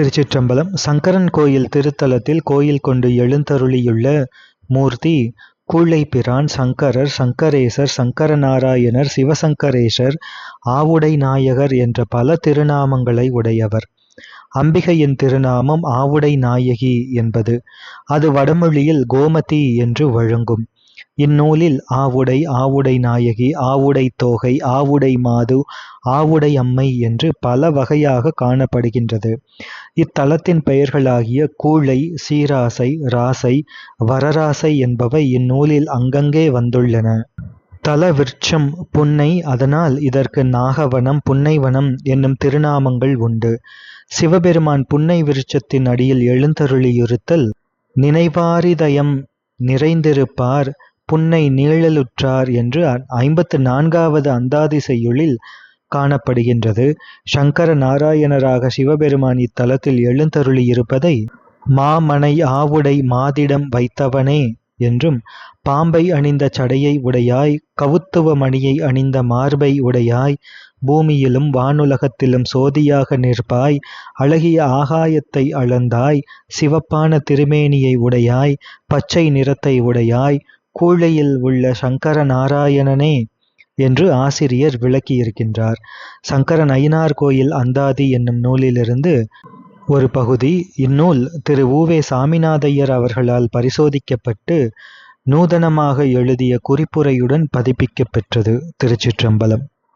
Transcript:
திருச்சிற்றம்பலம் சங்கரன் கோயில் திருத்தலத்தில் கோயில் கொண்டு எழுந்தருளியுள்ள மூர்த்தி கூழைப்பிரான் சங்கரர் சங்கரேசர் சங்கரநாராயணர் சிவசங்கரேசர் ஆவுடை நாயகர் என்ற பல திருநாமங்களை உடையவர். அம்பிகையின் திருநாமம் ஆவுடை நாயகி என்பது. அது வடமொழியில் கோமதி என்று வழங்கும். இந்நூலில் ஆவுடை ஆவுடை நாயகி ஆவுடை தோகை ஆவுடை மாது ஆவுடை அம்மை என்று பல வகையாக காணப்படுகின்றது. இத்தலத்தின் பெயர்களாகிய கூழை சீராசை ராசை வரராசை என்பவை இந்நூலில் அங்கங்கே வந்துள்ளன. தல விருட்சம் புன்னை அதனால் இதற்கு நாகவனம் புன்னைவனம் என்னும் திருநாமங்கள் உண்டு. சிவபெருமான் புன்னை விருட்சத்தின் அடியில் எழுந்தருளியிருத்தல் நினைவாரிதயம் நிறைந்திருப்பார் புன்னை நீழலுற்றார் என்று ஐம்பத்து நான்காவது அந்தாதி செய்யுளில் காணப்படுகின்றது. சங்கர நாராயணராக சிவபெருமான் இத்தலத்தில் எழுந்தருளியிருப்பதை மாமனை ஆவுடை மாதிடம் வைத்தவனே என்றும் பாம்பை அணிந்த சடையை உடையாய் கவுத்துவ மணியை அணிந்த மார்பை உடையாய் பூமியிலும் வானுலகத்திலும் சோதியாக நிற்பாய் அழகிய ஆகாயத்தை அளந்தாய் சிவப்பான திருமேனியை உடையாய் பச்சை நிறத்தை உடையாய் கூழையில் உள்ள சங்கர நாராயணனே என்று ஆசிரியர் விளக்கியிருக்கின்றார். சங்கரன் ஐனார் கோயில் அந்தாதி என்னும் நூலிலிருந்து ஒரு பகுதி இந்நூல் திரு ஊவே சாமிநாதையர் அவர்களால் பரிசோதிக்கப்பட்டு நூதனமாக எழுதிய குறிப்புரையுடன் பதிப்பிக்கப்பெற்றது திருச்சிற்றம்பலம்.